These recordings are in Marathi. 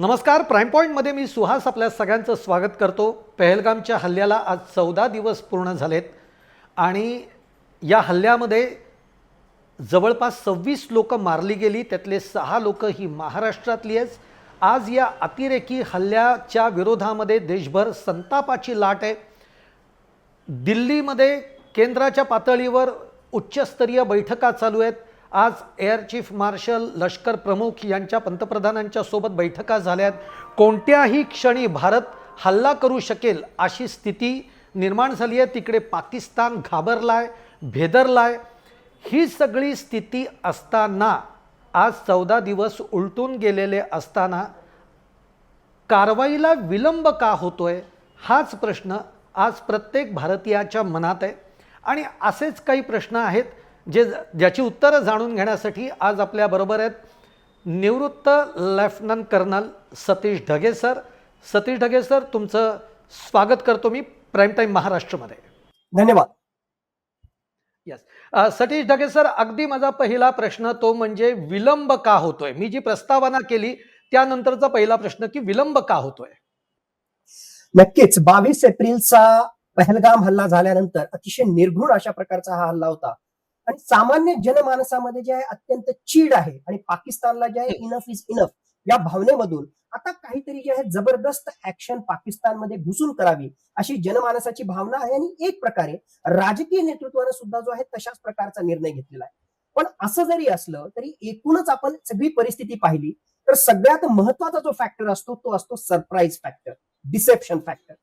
नमस्कार प्राईम पॉईंटमध्ये मी सुहास आपल्या सगळ्यांचं स्वागत करतो. पहलगामच्या हल्ल्याला आज चौदा दिवस पूर्ण झालेत आणि या हल्ल्यामध्ये जवळपास सव्वीस लोकं मारली गेली त्यातले सहा लोकं ही महाराष्ट्रातली आहेत. आज या अतिरेकी हल्ल्याच्या विरोधामध्ये देशभर संतापाची लाट आहे. दिल्लीमध्ये केंद्राच्या पातळीवर उच्चस्तरीय बैठका चालू आहेत. आज एअर चीफ मार्शल लष्कर प्रमुख यांच्या पंतप्रधानांच्या सोबत बैठका झाल्यात कोणत्याही क्षणी भारत हल्ला करू शकेल अशी स्थिती निर्माण झाली आहे. तिकडे पाकिस्तान घाबरलाय भेदरलाय. ही सगळी स्थिती असताना आज चौदा दिवस उलटून गेलेले असताना कारवाईला विलंब का होतोय? हाच प्रश्न आज प्रत्येक भारतीयाच्या मनात आहे. आणि असेच काही प्रश्न आहेत जे ज्याची उत्तरं जाणून घेण्यासाठी आज आपल्याबरोबर आहेत निवृत्त lieutenant colonel Satish Dhage sir. Satish Dhage sir तुमचं स्वागत करतो मी प्राईम टाईम महाराष्ट्रमध्ये. धन्यवाद. यस सतीश ढगे सर अगदी माझा पहिला प्रश्न तो म्हणजे विलंब का होतोय? मी जी प्रस्तावना केली त्यानंतरचा पहिला प्रश्न की विलंब का होतोय? नक्कीच. बावीस एप्रिलचा पहलगाम हल्ला झाल्यानंतर अतिशय निर्घुण अशा प्रकारचा हा हल्ला होता. आणि सामान्य जनमानसामध्ये जे आहे अत्यंत चीड आहे आणि पाकिस्तानला जे आहे इनफ इज इनफ या भावनेमधून आता काहीतरी जे आहे जबरदस्त ऍक्शन पाकिस्तानमध्ये घुसून करावी अशी जनमानसाची भावना आहे. आणि एक प्रकारे राजकीय नेतृत्वाने सुद्धा जो आहे तशाच प्रकारचा निर्णय घेतलेला आहे. पण असं जरी असलं तरी एकूणच आपण सगळी परिस्थिती पाहिली तर सगळ्यात महत्त्वाचा जो फॅक्टर असतो तो असतो सरप्राईज फॅक्टर डिसेप्शन फॅक्टर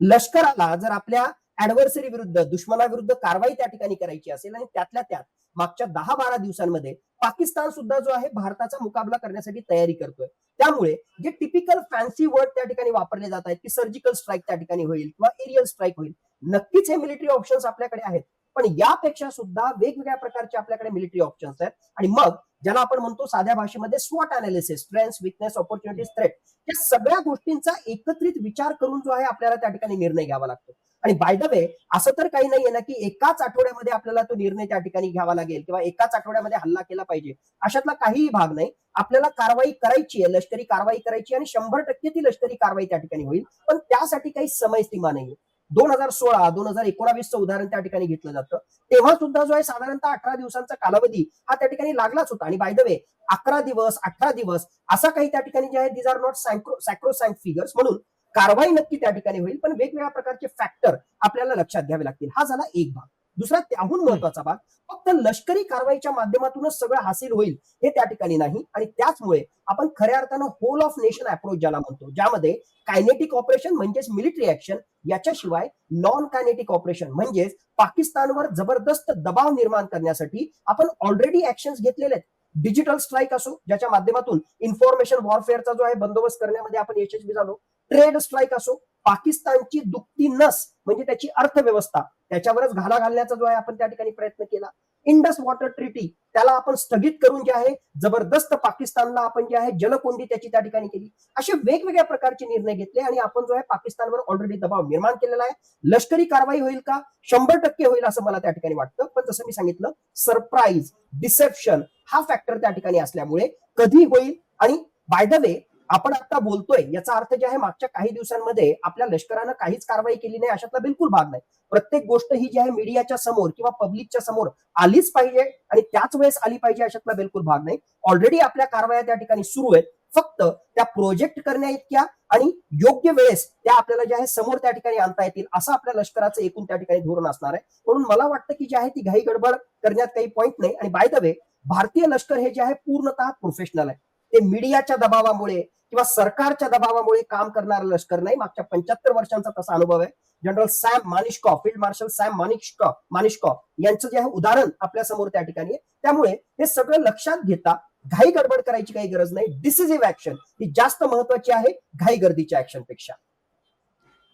लष्कराला जर आपल्या ऍडव्हर्सरी विरुद्ध दुश्मनाविरुद्ध कारवाई त्या ठिकाणी करायची असेल आणि त्यातल्या त्यात मागच्या दहा बारा दिवसांमध्ये पाकिस्तान सुद्धा जो आहे भारताचा मुकाबला करण्यासाठी तयारी करतोय. त्यामुळे जे टिपिकल फॅन्सी वर्ड त्या ठिकाणी वापरले जात आहेत की सर्जिकल स्ट्राईक त्या ठिकाणी होईल किंवा एरियल स्ट्राईक होईल नक्कीच हे मिलिटरी ऑप्शन्स आपल्याकडे आहेत. पण यापेक्षा सुद्धा वेगवेगळ्या प्रकारचे आपल्याकडे मिलिटरी ऑप्शन्स आहेत. आणि मग ज्याला आपण म्हणतो साध्या भाषेमध्ये स्वॉट analysis strength weakness opportunities threat या सगळ्या गोष्टींचा एकत्रित विचार करून जो आहे आपल्याला त्या ठिकाणी निर्णय घ्यावा लागतो. आणि बाय द वे असं तर काही नाहीये ना की एकाच आठवड्यामध्ये आपल्याला तो निर्णय त्या ठिकाणी घ्यावा लागेल किंवा एकाच आठवड्यामध्ये हल्ला केला पाहिजे. अशातला काहीही भाग नाही. आपल्याला कारवाई करायची आहे लष्करी कारवाई करायची आणि शंभर टक्के ती लष्करी कारवाई त्या ठिकाणी होईल. पण त्यासाठी काही समय सीमा नाहीये. दोन हजार सोळा दोन हजार एकोणावीसचं उदाहरण त्या ठिकाणी घेतलं जातं. तेव्हा सुद्धा जो आहे साधारणतः अठरा दिवसांचा कालावधी हा त्या ठिकाणी लागलाच होता. आणि बाय द वे अकरा दिवस अठरा दिवस असा काही त्या ठिकाणी जे आहे these are not scarecrow figures म्हणून कारवाई नक्की त्या ठिकाणी होईल पण वेगवेगळ्या प्रकारचे फॅक्टर आपल्याला लक्षात घ्यावे लागतील. हा झाला एक भाग. दुसरा त्याहून महत्त्वाचा भाग फक्त लष्करी कारवाईच्या माध्यमातूनच सगळं हासिल होईल हे त्या ठिकाणी नाही. आणि त्याचमुळे आपण खऱ्या अर्थानं होल ऑफ नेशन अप्रोच ज्याला म्हणतो ज्यामध्ये कायनेटिक ऑपरेशन म्हणजेच मिलिटरी ऍक्शन याच्याशिवाय नॉन कायनेटिक ऑपरेशन म्हणजेच पाकिस्तानवर जबरदस्त दबाव निर्माण करण्यासाठी आपण ऑलरेडी ऍक्शन्स घेतलेले आहेत. डिजिटल स्ट्राईक असो ज्याच्या माध्यमातून इन्फॉर्मेशन वॉरफेअरचा जो आहे बंदोबस्त करण्यामध्ये आपण यशस्वी झालो. ट्रेड स्ट्राईक असो पाकिस्तानची दुखती नस म्हणजे त्याची अर्थव्यवस्था त्याच्यावरच घाला घालण्याचा जो आहे आपण त्या ठिकाणी प्रयत्न केला. इंडस वॉटर ट्रिटी त्याला आपण स्थगित करून जे आहे जबरदस्त पाकिस्तानला आपण जे आहे जलकोंडी त्याची त्या ठिकाणी केली. असे वेगवेगळ्या प्रकारचे निर्णय घेतले आणि आपण जो आहे पाकिस्तानवर ऑलरेडी दबाव निर्माण केलेला आहे. लष्करी कारवाई होईल का? शंभर टक्के होईल असं मला त्या ठिकाणी वाटतं. पण जसं मी सांगितलं सरप्राईज डिसेप्शन हा फॅक्टर त्या ठिकाणी असल्यामुळे कधी होईल? आणि बाय द वे आपण आता बोलतोय याचा अर्थ जे आहे मागच्या काही दिवसांमध्ये आपल्या लष्करानं काहीच कारवाई केली नाही अशातला बिलकुल भाग नाही. प्रत्येक गोष्ट ही जी आहे मीडियाच्या समोर किंवा पब्लिकच्या समोर आलीच पाहिजे आणि त्याच वेळेस आली पाहिजे अशातला बिलकुल भाग नाही. ऑलरेडी आपल्या कारवाया त्या ठिकाणी सुरू आहेत. फक्त त्या प्रोजेक्ट करण्या इतक्या आणि योग्य वेळेस त्या आपल्याला ज्या आहे समोर त्या ठिकाणी आणता येतील असं आपल्या लष्कराचं एकूण त्या ठिकाणी धोरण असणार आहे. म्हणून मला वाटतं की जे आहे ती घाई गडबड करण्यात काही पॉईंट नाही. आणि बाय द वे भारतीय लष्कर हे जे आहे पूर्णतः प्रोफेशनल आहे. ते मीडियाच्या दबावामुळे किंवा सरकारच्या दबावामुळे काम करणारं लष्कर नाही. मागच्या पंच्याहत्तर वर्षांचा तसा अनुभव आहे. General Sam मानिशकॉ field marshal Sam मानिशकॉ मानिशकॉ यांचं जे आहे उदाहरण आपल्यासमोर त्या ठिकाणी आहे. त्यामुळे हे सगळं लक्षात घेता घाई गडबड करायची काही गरज नाही. डिसिजिव्ह ऍक्शन ही जास्त महत्वाची आहे घाई गर्दीच्या ऍक्शनपेक्षा.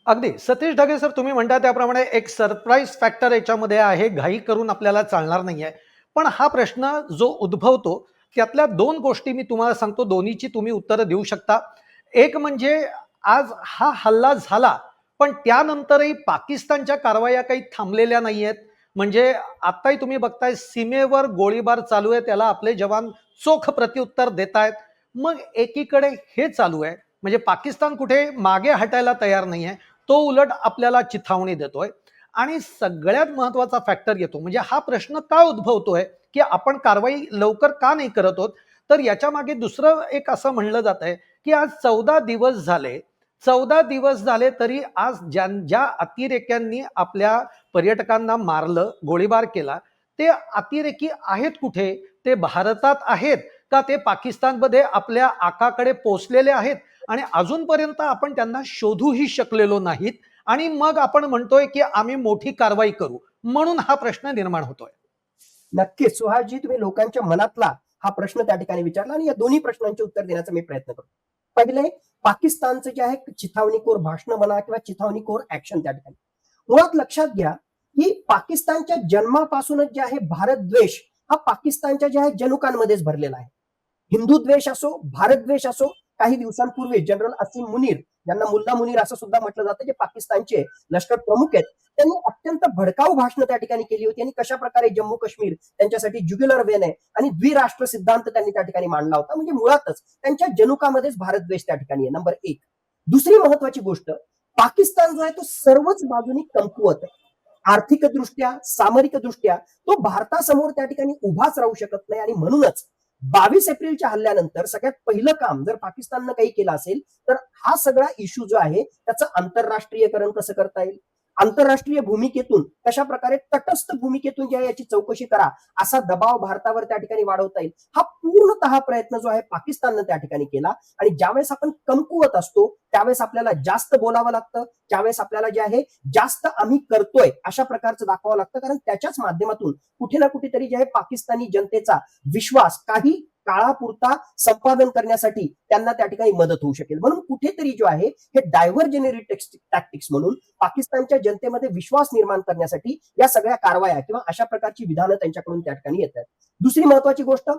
अगदी. सतीश ढगे सर तुम्ही म्हणता त्याप्रमाणे एक सरप्राईज फॅक्टर याच्यामध्ये आहे. घाई करून आपल्याला चालणार नाहीये. पण हा प्रश्न जो उद्भवतो त्यातल्या दोन गोष्टी मी तुम्हाला सांगतो. दोन्हीची तुम्ही उत्तरं देऊ शकता. एक म्हणजे आज हा हल्ला झाला पण त्यानंतरही पाकिस्तानच्या कारवाया काही थांबलेल्या नाही आहेत म्हणजे आत्ताही तुम्ही बघताय सीमेवर गोळीबार चालू आहे त्याला आपले जवान चोख प्रत्युत्तर देत आहेत मग एकीकडे हे चालू आहे. म्हणजे पाकिस्तान कुठे मागे हटायला तयार नाही आहे तो उलट आपल्याला चिथावणी देतोय. आणि सगळ्यात महत्त्वाचा फॅक्टर येतो. म्हणजे हा प्रश्न का उद्भवतोय? की आपण कारवाई लवकर का नाही करत आहोत? तर याच्या मागे दुसरं एक असं म्हणलं जात आहे की आज चौदा दिवस झाले. चौदा दिवस झाले तरी आज ज्या ज्या अतिरेक्यांनी आपल्या पर्यटकांना मारलं गोळीबार केला ते अतिरेकी आहेत कुठे? ते भारतात आहेत का ते पाकिस्तानमध्ये आपल्या आकाकडे पोचलेले आहेत? आणि अजूनपर्यंत आपण त्यांना शोधूही शकलेलो नाहीत. आणि मग आपण म्हणतोय की आम्ही मोठी कारवाई करू. म्हणून हा प्रश्न निर्माण होतोय. नक्कीच. सुहासजी तुम्ही लोकांच्या मनातला हा प्रश्न त्या ठिकाणी विचारला आणि या दोन्ही प्रश्नांचे उत्तर देण्याचा मी प्रयत्न करतो. पहिले पाकिस्तानचं जे आहे चिथावणीखोर भाषण म्हणा किंवा चिथावणीखोर ऍक्शन त्या ठिकाणी. मुळात लक्षात घ्या की पाकिस्तानच्या जन्मापासूनच जे आहे भारत द्वेष हा पाकिस्तानच्या ज्या आहे जनुकांमध्येच भरलेला आहे. हिंदू द्वेष असो भारत द्वेष असो काही दिवसांपूर्वी जनरल असीम मुनीर ज्यांना मुल्ला मुनीर असं सुद्धा म्हटलं जातं जे पाकिस्तानचे लष्कर प्रमुख आहेत त्यांनी अत्यंत भडकाऊ भाषणं त्या ठिकाणी केली होती. आणि कशा प्रकारे जम्मू काश्मीर त्यांच्यासाठी जुग्युलर वेन आहे आणि द्विराष्ट्र सिद्धांत त्यांनी त्या ठिकाणी मांडला होता. म्हणजे मुळातच त्यांच्या जनुकामध्येच भारत द्वेष त्या ठिकाणी आहे. नंबर एक. दुसरी महत्वाची गोष्ट पाकिस्तान जो आहे तो सर्वच बाजूनी कमकुवत आहे. आर्थिक दृष्ट्या सामरिक दृष्ट्या तो भारतासमोर त्या ठिकाणी उभाच राहू शकत नाही. आणि म्हणूनच बावीस एप्रिलच्या हल्ल्यानंतर सगळ्यात पहिलं काम जर पाकिस्ताननं काही केलं असेल तर हा सगळा इश्यू जो आहे त्याचं आंतरराष्ट्रीयकरण कसं करता येईल? आंतरराष्ट्रीय भूमिकेतून कशा प्रकारे तटस्थ भूमिकेतून घ्या याची चौकशी करा असा दबाव भारतावर त्या ठिकाणी वाढवता येईल. हा पूर्णतः प्रयत्न जो आहे पाकिस्ताननं त्या ठिकाणी केला. आणि ज्यावेळेस आपण कमकुवत असतो त्यावेळेस आपल्याला जास्त बोलावं लागतं त्यावेळेस आपल्याला जे आहे जास्त आम्ही करतोय अशा प्रकारचं दाखवावं लागतं. कारण त्याच्याच माध्यमातून कुठे ना कुठेतरी जे आहे पाकिस्तानी जनतेचा विश्वास काही काळापुरता संपादन करण्यासाठी त्यांना त्या ठिकाणी मदत होऊ शकेल. म्हणून कुठेतरी जो आहे हे डायव्हर जेनेरिक टॅक्टिक्स म्हणून पाकिस्तानच्या जनतेमध्ये विश्वास निर्माण करण्यासाठी या सगळ्या कारवाया किंवा अशा प्रकारची विधानं त्यांच्याकडून त्या ठिकाणी येत आहेत. दुसरी महत्वाची गोष्ट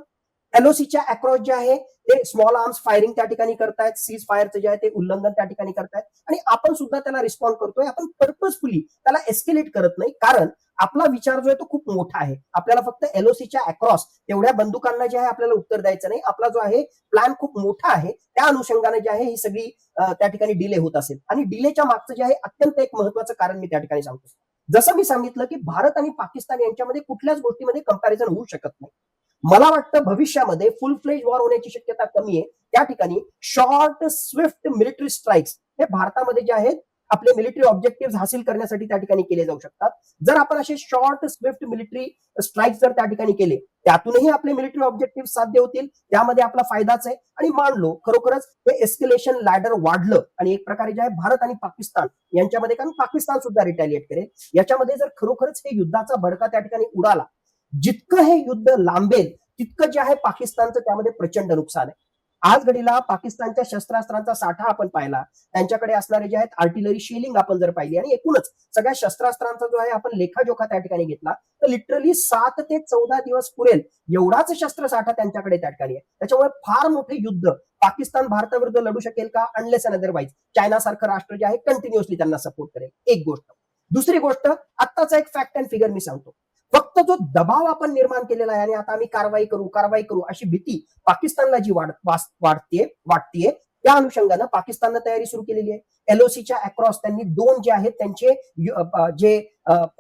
एलओसीच्या अक्रॉस जे आहे ते स्मॉल आर्म्स फायरिंग त्या ठिकाणी करतायत सीज फायरचं जे आहे ते उल्लंघन त्या ठिकाणी करतायत. आणि आपण सुद्धा त्याला रिस्पॉन्ड करतोय आपण पर्पजफुली त्याला एस्केलेट करत नाही. कारण आपला विचार जो आहे तो खूप मोठा आहे. आपल्याला फक्त एलओसीच्या अक्रॉस तेवढ्या बंदुकांना जे आहे आपल्याला उत्तर द्यायचं नाही. आपला जो आहे प्लॅन खूप मोठा आहे. त्या अनुषंगाने जे आहे ही सगळी त्या ठिकाणी डिले होत असेल. आणि डिलेच्या मागचं जे आहे अत्यंत एक महत्वाचं कारण मी त्या ठिकाणी सांगतो. जसं मी सांगितलं की भारत आणि पाकिस्तान यांच्यामध्ये कुठल्याच गोष्टीमध्ये कंपॅरिझन होऊ शकत नाही. मला वाटतं भविष्यामध्ये फुल फ्लेज वॉर होण्याची शक्यता कमी आहे. त्या ठिकाणी शॉर्ट स्विफ्ट मिलिटरी स्ट्राईक्स हे भारतामध्ये जे आहेत आपले मिलिटरी ऑब्जेक्टिव्ह हासिल करण्यासाठी त्या ठिकाणी केले जाऊ शकतात. जर आपण असे शॉर्ट स्विफ्ट मिलिटरी स्ट्राईक जर त्या ठिकाणी केले त्यातूनही आपले मिलिटरी ऑब्जेक्टिव्ह साध्य होतील त्यामध्ये आपला फायदाच आहे. आणि मानलो खरोखरच हे एस्केलेशन लॅडर वाढलं. आणि एक प्रकारे जे आहे भारत आणि पाकिस्तान यांच्यामध्ये कारण पाकिस्तान सुद्धा रिटॅलिएट करेल. याच्यामध्ये जर खरोखरच हे युद्धाचा भडका त्या ठिकाणी उडाला जितकं हे युद्ध लांबेल तितकं जे आहे पाकिस्तानचं त्यामध्ये प्रचंड नुकसान आहे. आज घडीला पाकिस्तानच्या शस्त्रास्त्रांचा साठा आपण पाहिला. त्यांच्याकडे असणारे जे आहेत आर्टिलरी शेलिंग आपण जर पाहिली आणि एकूणच सगळ्या शस्त्रास्त्रांचा जो आहे आपण लेखाजोखा त्या ठिकाणी घेतला तर लिटरली सात ते चौदा दिवस पुरेल एवढाच शस्त्रसाठा त्यांच्याकडे त्या ठिकाणी आहे. त्याच्यामुळे फार मोठे युद्ध पाकिस्तान भारताविरुद्ध लढू शकेल का? अनलेस अँड अदरवाईज चायना सारखं राष्ट्र जे आहे कंटिन्युअसली त्यांना सपोर्ट करेल. एक गोष्ट. दुसरी गोष्ट आत्ताचा एक फॅक्ट अँड फिगर मी सांगतो. फक्त जो दबाव आपण निर्माण केलेला आहे आणि आता आम्ही कारवाई करू कारवाई करू अशी भीती पाकिस्तानला जी वाढ वाढते वाटतेय त्या अनुषंगानं पाकिस्ताननं तयारी सुरू केलेली आहे. एलओसीच्या अक्रॉस त्यांनी दोन जे आहेत त्यांचे जे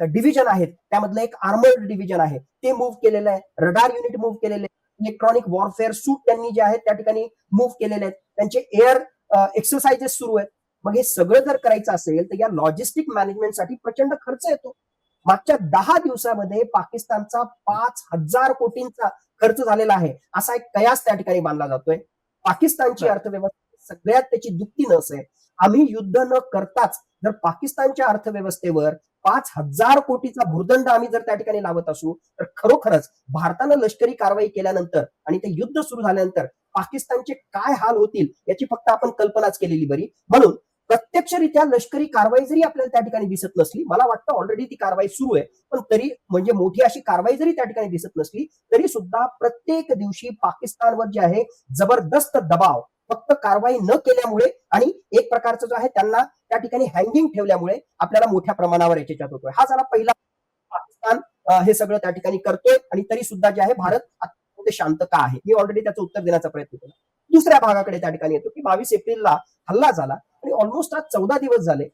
डिव्हिजन आहेत त्यामधलं एक आर्मर्ड डिव्हिजन आहे. ते मूव्ह केलेलं आहे. रडार युनिट मूव्ह केलेले आहे इलेक्ट्रॉनिक वॉरफेअर सूट त्यांनी जे आहेत त्या ठिकाणी मूव्ह केलेले आहेत. त्यांचे एअर एक्सरसाइजेस सुरू आहेत. मग हे सगळं जर करायचं असेल तर या लॉजिस्टिक मॅनेजमेंटसाठी प्रचंड खर्च येतो. मागच्या दहा दिवसामध्ये पाकिस्तानचा पाच हजार कोटींचा खर्च झालेला आहे. असा एक कयास त्या ठिकाणी मानला जातोय. पाकिस्तानची. अर्थव्यवस्था सगळ्यात त्याची दुःखी नस आहे. आम्ही युद्ध न करताच जर पाकिस्तानच्या अर्थव्यवस्थेवर पाच हजार कोटीचा भूर्दंड आम्ही जर त्या ठिकाणी लावत असू तर खरोखरच भारतानं लष्करी कारवाई केल्यानंतर आणि ते युद्ध सुरू झाल्यानंतर पाकिस्तानचे काय हाल होतील याची फक्त आपण कल्पनाच केलेली बरी. म्हणून प्रत्यक्षरित्या लष्करी कारवाई जरी आपल्याला त्या ठिकाणी दिसत नसली मला वाटतं ऑलरेडी ती कारवाई सुरू आहे पण तरी म्हणजे मोठी अशी कारवाई जरी त्या ठिकाणी दिसत नसली तरी सुद्धा प्रत्येक दिवशी पाकिस्तानवर जे आहे जबरदस्त दबाव फक्त कारवाई न केल्यामुळे आणि एक प्रकारचं जो आहे त्यांना त्या ठिकाणी हँगिंग ठेवल्यामुळे आपल्याला मोठ्या प्रमाणावर याच्यात होतोय. हा झाला पहिला पाकिस्तान हे सगळं त्या ठिकाणी करतोय आणि तरी सुद्धा जे आहे भारत अत्यंत शांत का आहे? मी ऑलरेडी त्याचं उत्तर देण्याचा प्रयत्न केला. दुसऱ्या भागाकडे त्या ठिकाणी येतो की बावीस एप्रिलला हल्ला झाला. आणि ऑलमोस्ट आज चौदा दिवस झाले.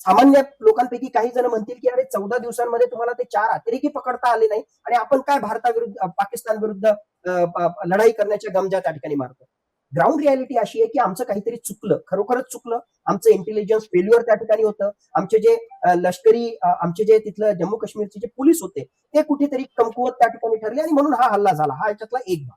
सामान्य लोकांपैकी काही जण म्हणतील की अरे चौदा दिवसांमध्ये तुम्हाला ते चार अतिरेकी पकडता आले नाही आणि आपण काय भारताविरुद्ध पाकिस्तान विरुद्ध लढाई करण्याच्या गमजा त्या ठिकाणी मारतो ग्राउंड रियालिटी अशी आहे की आमचं काहीतरी चुकलं खरोखरच चुकलं. आमचं इंटेलिजन्स फेल्युअर त्या ठिकाणी होतं. आमचे जे लष्करी आमचे जे तिथलं जम्मू काश्मीरचे जे पोलीस होते ते कुठेतरी कमकुवत त्या ठिकाणी ठरले आणि म्हणून हा हल्ला झाला. हा याच्यातला एक भाग.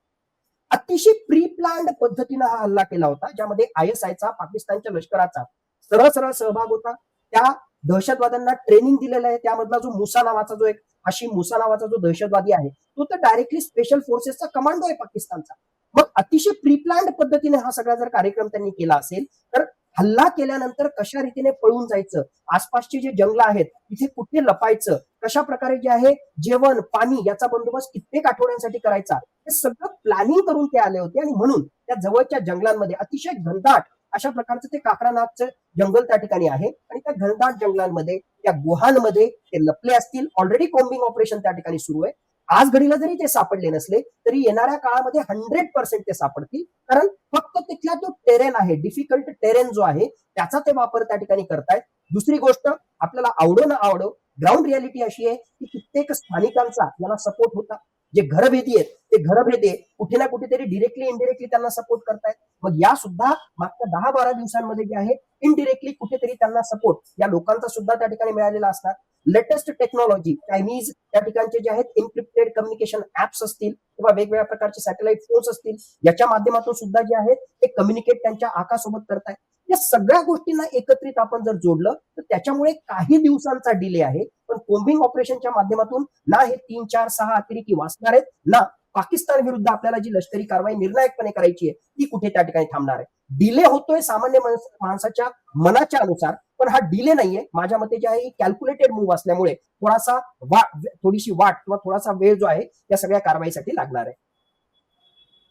अतिशय प्री प्लॅन्ड पद्धतीनं हा हल्ला केला होता ज्यामध्ये आय एस आयचा पाकिस्तानच्या लष्कराचा सरळ सरळ सहभाग होता. त्या दहशतवाद्यांना ट्रेनिंग दिलेलं आहे. त्यामधला जो मुसा नावाचा जो एक हाशिम मुसा नावाचा जो दहशतवादी आहे तो तर डायरेक्टली स्पेशल फोर्सेसचा कमांडो आहे पाकिस्तानचा. मग अतिशय प्री प्लॅन्ड पद्धतीने हा सगळा जर कार्यक्रम त्यांनी केला असेल तर हल्ला केल्यानंतर कशा रीतीने पळून जायचं? आसपासची जे जंगल आहेत तिथे कुठे लपायचं? कशा प्रकारे जे आहे जेवण पाणी याचा बंदोबस्त कित्येक आठवड्यांसाठी करायचा? हे सगळं प्लॅनिंग करून ते आले होते आणि म्हणून त्या जवळच्या जंगलांमध्ये अतिशय घनदाट अशा प्रकारचं ते काकडानाथचं जंगल त्या ठिकाणी आहे आणि त्या घनदाट जंगलांमध्ये त्या गुहांमध्ये ते लपले असतील. ऑलरेडी कॉम्बिंग ऑपरेशन त्या ठिकाणी सुरू आहे. आज घडीला जरी ते सापडले नसले तरी येणाऱ्या काळामध्ये हंड्रेड पर्सेंट ते सापडतील. कारण फक्त तिथला जो टेरेन आहे डिफिकल्ट टेरेन जो आहे त्याचा ते वापर त्या ठिकाणी करतायत. दुसरी गोष्ट आपल्याला आवडो ना आवडो ग्राउंड रियालिटी अशी आहे की कित्येक स्थानिकांचा याला सपोर्ट होता. जे घरभेदी आहेत ते घरभेदे कुठे ना कुठेतरी डिरेक्टली इनडिरेक्टली त्यांना सपोर्ट करतायत. मग या सुद्धा मागच्या दहा बारा दिवसांमध्ये जे आहे इनडिरेक्टली कुठेतरी त्यांना सपोर्ट या लोकांचा सुद्धा त्या ठिकाणी मिळालेला असणार. लेटेस्ट टेक्नॉलॉजी चायनीज त्या ठिकाणचे जे आहेत इनक्रिप्टेड कम्युनिकेशन ऍप्स असतील किंवा वेगवेगळ्या प्रकारचे सॅटेलाइट फोन्स असतील याच्या माध्यमातून सुद्धा जे आहेत ते कम्युनिकेट त्यांच्या आकासोबत करतायत. या सगळ्या गोष्टींना एकत्रित आपण जर जोडलं तर त्याच्यामुळे काही दिवसांचा डिले आहे. पण कोम्बिंग ऑपरेशनच्या माध्यमातून ना हे तीन चार सहा अतिरेकी वाचणार आहेत ना पाकिस्तान विरुद्ध आपल्याला जी लष्करी कारवाई निर्णायकपणे करायची आहे ती कुठे त्या ठिकाणी थांबणार आहे. डिले होतोय सामान्य माणसाच्या मनाच्या अनुसार पण हा डिले नाहीये. माझ्या मते जे आहे कॅल्क्युलेटेड मूव्ह असल्यामुळे थोडासा वाट थोडीशी वाट किंवा थोडासा वेळ जो आहे या सगळ्या कारवाईसाठी लागणार आहे.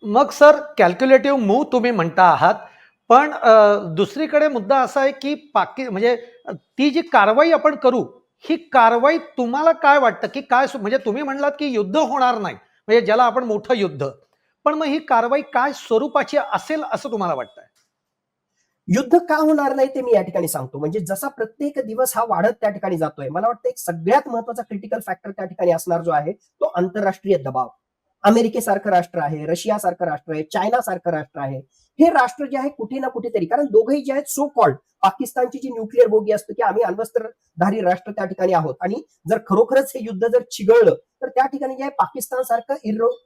मग सर कॅल्क्युलेटिव्ह मूव तुम्ही म्हणता आहात. पण दुसरीकडे मुद्दा असा आहे की पाकि म्हणजे ती जी कारवाई आपण करू ही कारवाई तुम्हाला काय वाटतं? की काय म्हणजे तुम्ही म्हणलात की युद्ध होणार नाही म्हणजे ज्याला आपण मोठं युद्ध. पण मग ही कारवाई काय स्वरूपाची असेल असं तुम्हाला वाटतंय? युद्ध का होणार नाही ते मी या ठिकाणी सांगतो. म्हणजे जसा प्रत्येक दिवस हा वाढत त्या ठिकाणी जातोय मला वाटतं एक सगळ्यात महत्त्वाचा क्रिटिकल फॅक्टर त्या ठिकाणी असणार जो आहे तो आंतरराष्ट्रीय दबाव. अमेरिकेसारखं राष्ट्र आहे रशिया सारखं राष्ट्र आहे चायनासारखं राष्ट्र आहे. हे राष्ट्र जे आहे कुठे ना कुठेतरी कारण दोघेही जे आहेत सो कॉल्ड पाकिस्तानची जी न्यूक्लिअर बोगी असतो की आम्ही अण्वस्त्रधारी राष्ट्र त्या ठिकाणी आहोत. आणि जर खरोखरच हे युद्ध जर चिघळलं तर त्या ठिकाणी जे आहे पाकिस्तान सारखं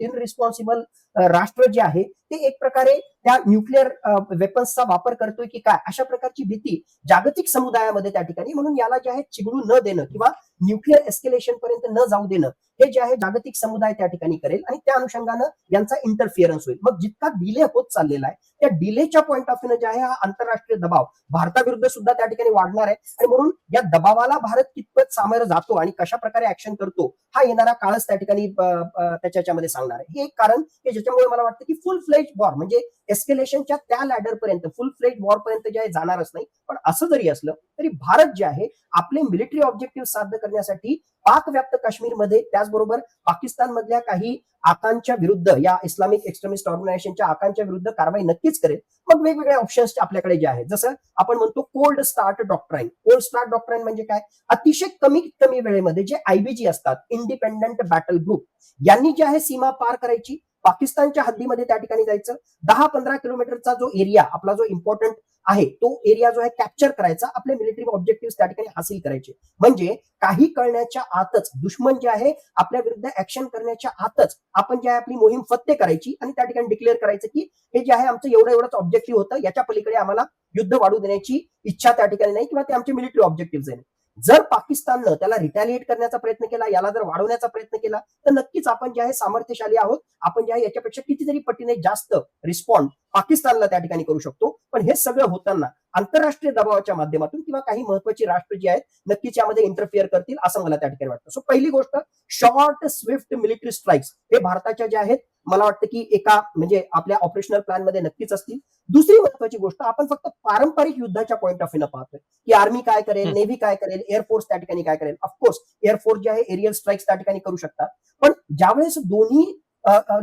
इनरिस्पॉन्सिबल राष्ट्र जे आहे ते एक प्रकारे त्या न्यूक्लिअर वेपन्सचा वापर करतोय की काय? अशा प्रकारची भीती जागतिक समुदायामध्ये त्या ठिकाणी म्हणून याला जे आहे चिघळू न देणं किंवा न्यूक्लिअर एस्केलेशन पर्यंत न जाऊ देणं हे जे आहे जागतिक समुदाय त्या ठिकाणी करेल आणि त्या अनुषंगानं यांचा इंटरफिअरन्स होईल. मग जितका डिले होत चाललेला आहे त्या डिलेच्या पॉईंट ऑफ व्ह्यू जे आहे हा आंतरराष्ट्रीय दबाव भारताविरुद्ध सुद्धा त्या ठिकाणी वाढणार आहे. आणि म्हणून या दबावाला भारत कितपत सामोरं जातो आणि कशा प्रकारे ऍक्शन करतो हा येणारा काळच त्या ठिकाणी त्याच्यामध्ये सांगणार आहे. हे एक कारण की ज्याच्यामुळे मला वाटतं की फुल फ्लेज वॉर म्हणजे एस्केलेशनच्या त्या लॅडर पर्यंत फुल फ्लेज वॉर पर्यंत जे आहे जाणारच नाही. पण असं जरी असलं तरी भारत जे आहे आपले मिलिटरी ऑब्जेक्टिव्ह साध्य करण्यासाठी पाक व्याप्त काश्मीरमध्ये त्याचबरोबर पाकिस्तान मधल्या काही आकांच्या विरुद्ध या इस्लामिक एक्स्ट्रीमिस्ट ऑर्गनायझेशनच्या आकांच्या विरुद्ध कारवाई नक्कीच करेल. मग वेगवेगळ्या ऑप्शन्स आपल्याकडे जे आहे जसं आपण म्हणतो cold start doctrine cold start doctrine म्हणजे काय? अतिशय कमीत कमी वेळेमध्ये जे आयबीजी असतात इंडिपेंडंट बॅटल ग्रुप यांनी जे आहे सीमा पार करायची. पाकिस्तानच्या हद्दीमध्ये त्या ठिकाणी जायचं. दहा पंधरा किलोमीटरचा जो एरिया आपला जो इम्पॉर्टंट आहे तो एरिया जो आहे कॅप्चर करायचा. आपले मिलिटरी ऑब्जेक्टिव्ह त्या ठिकाणी हासिल करायचे. म्हणजे काही कळण्याच्या आतच दुश्मन जे आहे आपल्या विरुद्ध ऍक्शन करण्याच्या आतच आपण जे आहे आपली मोहीम फत्ते करायची आणि त्या ठिकाणी डिक्लेअर करायचं की हे जे आहे आमचं एवढं एवढंच ऑब्जेक्टिव्ह होतं. याच्या पलीकडे आम्हाला युद्ध वाढू देण्याची इच्छा त्या ठिकाणी नाही किंवा ते आमचे मिलिटरी ऑब्जेक्टिव्ह आहे. जर पाकिस्ताननं त्याला रिटॅलिएट करण्याचा प्रयत्न केला याला जर वाढवण्याचा प्रयत्न केला तर नक्कीच आपण जे आहे सामर्थ्यशाली आहोत. आपण जे आहे याच्यापेक्षा कितीतरी पटीने जास्त रिस्पॉन्ड पाकिस्तानला त्या ठिकाणी करू शकतो. पण हे सगळं होताना आंतरराष्ट्रीय दबावाच्या माध्यमातून किंवा काही महत्वाची राष्ट्र जी आहेत नक्कीच यामध्ये इंटरफिअर करतील असं मला त्या ठिकाणी वाटतं. सो पहिली गोष्ट शॉर्ट स्विफ्ट मिलिटरी स्ट्राईक्स हे भारताच्या ज्या आहेत मला वाटतं की एका म्हणजे आपल्या ऑपरेशनल प्लॅनमध्ये नक्कीच असतील. दुसरी महत्वाची गोष्ट आपण फक्त पारंपरिक युद्धाच्या पॉईंट ऑफ व्ह्यू पाहतोय. की आर्मी काय करेल. नेव्ही काय करेल एअरफोर्स त्या ठिकाणी काय करेल? ऑफकोर्स एअरफोर्स जे आहे एरियल स्ट्राईक्स त्या ठिकाणी करू शकतात. पण ज्यावेळेस दोन्ही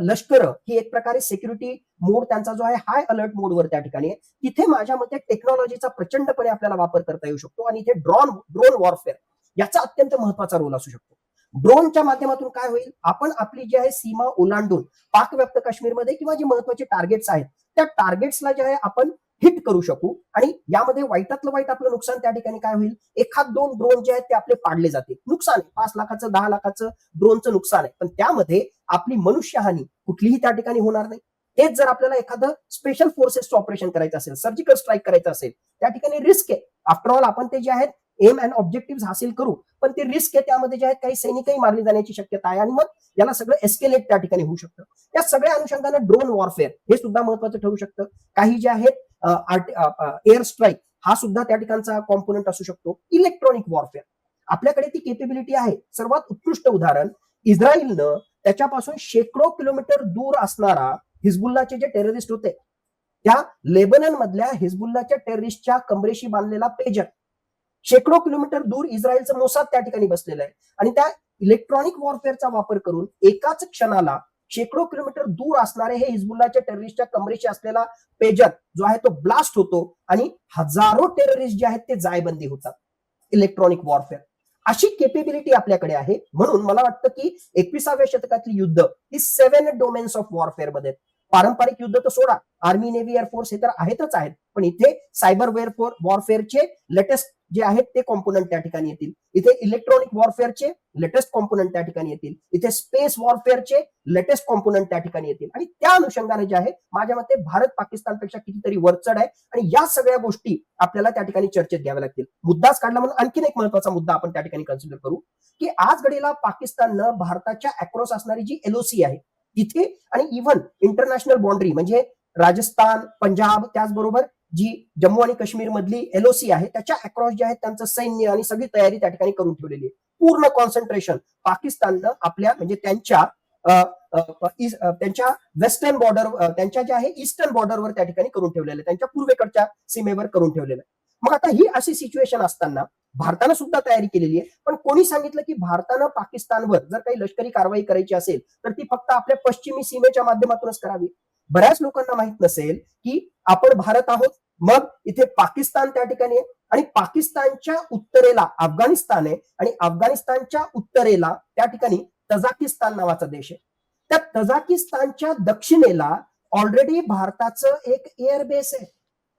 लष्कर ही एक प्रकारे सिक्युरिटी मोड त्यांचा जो आहे हाय अलर्ट मोडवर त्या ठिकाणी आहे तिथे माझ्या मते टेक्नॉलॉजीचा प्रचंडपणे आपल्याला वापर करता येऊ शकतो आणि इथे ड्रोन ड्रोन वॉरफेअर याचा अत्यंत महत्त्वाचा रोल असू शकतो. ड्रोनच्या माध्यमातून काय होईल? आपण आपली जी आहे सीमा ओलांडून पाकव्याप्त काश्मीरमध्ये किंवा जे महत्त्वाचे टार्गेट्स आहेत त्या टार्गेट्सला जे आहे आपण हिट करू शकू. आणि यामध्ये वाईटातलं वाईट आपलं नुकसान त्या ठिकाणी काय होईल? एखाद दोन ड्रोन जे आहेत ते आपले पाडले जातील. नुकसान आहे. पाच लाखाचं दहा लाखाचं ड्रोनचं नुकसान आहे. पण त्यामध्ये आपली मनुष्यहानी कुठलीही त्या ठिकाणी होणार नाही. तेच जर आपल्याला एखादं स्पेशल फोर्सेसचं ऑपरेशन करायचं असेल सर्जिकल स्ट्राईक करायचं असेल त्या ठिकाणी रिस्क आहे. आफ्टर ऑल आपण ते जे आहेत एम अँड ऑब्जेक्टिव्ह हासिल करू पण ते रिस्क आहे त्यामध्ये जे आहेत काही सैनिकही मारले जाण्याची शक्यता आहे. आणि मग याला सगळं एस्केलेट त्या ठिकाणी होऊ शकतं. या सगळ्या अनुषंगाने ड्रोन वॉरफेअर हे सुद्धा महत्वाचं ठरू शकतं. काही जे आहेत एअर स्ट्राईक हा सुद्धा त्या ठिकाणचा कॉम्पोनंट असू शकतो. इलेक्ट्रॉनिक वॉरफेअर आपल्याकडे ती केपेबिलिटी आहे. सर्वात उत्कृष्ट उदाहरण इस्रायलनं त्याच्यापासून शेकडो किलोमीटर दूर असणारा हिजबुल्लाचे जे टेररिस्ट होते त्या लेबनन मधल्या हिजबुल्लाच्या टेररिस्टच्या कमरेशी बांधलेला पेजर शेकडो किलोमीटर दूर इस्रायलचं मोसाद त्या ठिकाणी बसलेलं आहे. आणि त्या इलेक्ट्रॉनिक वॉरफेअरचा वापर करून एकाच क्षणाला शेकडो किलोमीटर दूर असणारे हे हिजबुल्लाच्या टेररिस्टच्या कमरेशी असलेला पेजर जो आहे तो ब्लास्ट होतो आणि हजारो टेररिस्ट जे आहेत ते जायबंदी होतात. इलेक्ट्रॉनिक वॉरफेअर अशी केपेबिलिटी आपल्याकडे आहे. म्हणून मला वाटतं की एकविसाव्या शतकातली युद्ध ही सेव्हन डोमेन्स ऑफ वॉरफेअरमध्ये पारंपरिक युद्ध तर सोडा. आर्मी नेव्ही एअरफोर्स हे तर आहेतच आहेत. पण इथे सायबर वेअरफोर वॉरफेअरचे लेटेस्ट जे आहेत ते कॉम्पोनंट त्या ठिकाणी येतील. इथे इलेक्ट्रॉनिक वॉरफेअरचे लेटेस्ट कॉम्पोनंट त्या ठिकाणी येतील. इथे स्पेस वॉरफेअरचे लेटेस्ट कॉम्पोनंट त्या ठिकाणी येतील. आणि त्या अनुषंगाने जे आहे माझ्या मते भारत पाकिस्तानपेक्षा कितीतरी वरचढ आहे. आणि या सगळ्या गोष्टी आपल्याला त्या ठिकाणी चर्चेत घ्याव्या लागतील. मुद्दाच काढला म्हणून आणखीन एक महत्त्वाचा मुद्दा आपण त्या ठिकाणी कन्सिडर करू की आज घडीला पाकिस्ताननं भारताच्या अक्रॉस असणारी जी एलओसी आहे तिथे आणि इव्हन इंटरनॅशनल बाउंड्री म्हणजे राजस्थान पंजाब त्याचबरोबर जी जम्मू आणि काश्मीर मधली एलओसी आहे त्याच्या अक्रॉस जे आहे त्यांचं सैन्य आणि सगळी तयारी त्या ठिकाणी करून ठेवलेली आहे. पूर्ण कॉन्सन्ट्रेशन पाकिस्ताननं आपल्या म्हणजे त्यांच्या त्यांच्या वेस्टर्न बॉर्डर त्यांच्या ज्या आहे ईस्टर्न बॉर्डरवर त्या ठिकाणी करून ठेवलेलं आहे. त्यांच्या पूर्वेकडच्या सीमेवर करून ठेवलेलं आहे. मग आता ही अशी सिच्युएशन असताना भारतानं सुद्धा तयारी केलेली आहे. पण कोणी सांगितलं की भारतानं पाकिस्तानवर जर काही लष्करी कारवाई करायची असेल तर ती फक्त आपल्या पश्चिमी सीमेच्या माध्यमातूनच करावी. बऱ्याच लोकांना माहीत नसेल की आपण भारत आहोत मग इथे पाकिस्तान त्या ठिकाणी आहे. आणि पाकिस्तानच्या उत्तरेला अफगाणिस्तान आहे आणि अफगाणिस्तानच्या उत्तरेला त्या ठिकाणी तजाकिस्तान नावाचा देश आहे. त्या तजाकिस्तानच्या दक्षिणेला ऑलरेडी भारताचं एक एअरबेस आहे.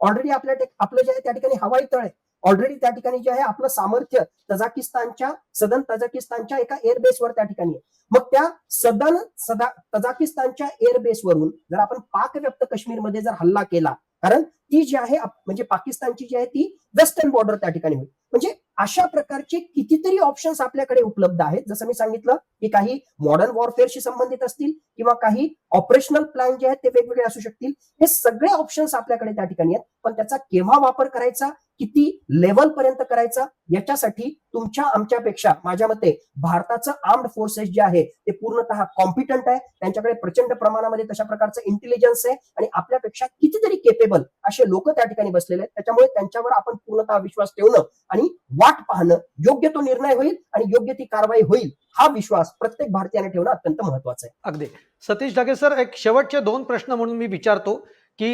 ऑलरेडी आपल्या आपलं जे आहे त्या ठिकाणी हवाई तळ आहे. ऑलरेडी त्या ठिकाणी जे आहे आपलं सामर्थ्य तजाकिस्तानच्या सदन तजाकिस्तानच्या एका एअरबेसवर त्या ठिकाणी मग त्या सदन सदा तजाकिस्तानच्या एअरबेसवरून जर आपण पाकव्याप्त काश्मीरमध्ये जर हल्ला केला कारण ती जी आहे म्हणजे पाकिस्तानची जी आहे ती वेस्टर्न बॉर्डर त्या ठिकाणी होईल. म्हणजे अशा प्रकारचे कितीतरी ऑप्शन्स आपल्याकडे उपलब्ध आहेत. जसं मी सांगितलं की काही मॉडर्न वॉरफेअरशी संबंधित असतील किंवा काही ऑपरेशनल प्लॅन जे आहेत ते वेगवेगळे असू शकतील. हे सगळे ऑप्शन्स आपल्याकडे त्या ठिकाणी आहेत. पण त्याचा केव्हा वापर करायचा किती लेवल पर्यंत करायचा? याच्यासाठी तुमच्या आमच्यापेक्षा माझ्या मते भारताचं आर्म्ड फोर्सेस जे आहे ते पूर्णतः कॉम्पिटंट आहे. त्यांच्याकडे प्रचंड प्रमाणामध्ये तशा प्रकारचं इंटेलिजन्स आहे आणि आपल्यापेक्षा कितीतरी केपेबल असे लोक त्या ठिकाणी बसलेले आहेत. त्याच्यामुळे त्यांच्यावर आपण पूर्णतः विश्वास ठेवणं आणि वाट पाहणं योग्य तो निर्णय होईल आणि योग्य ती कारवाई होईल हा विश्वास प्रत्येक भारतीयाने ठेवणं अत्यंत महत्वाचं आहे. अगदी. सतीश ढगे सर एक शेवटचे दोन प्रश्न म्हणून मी विचारतो की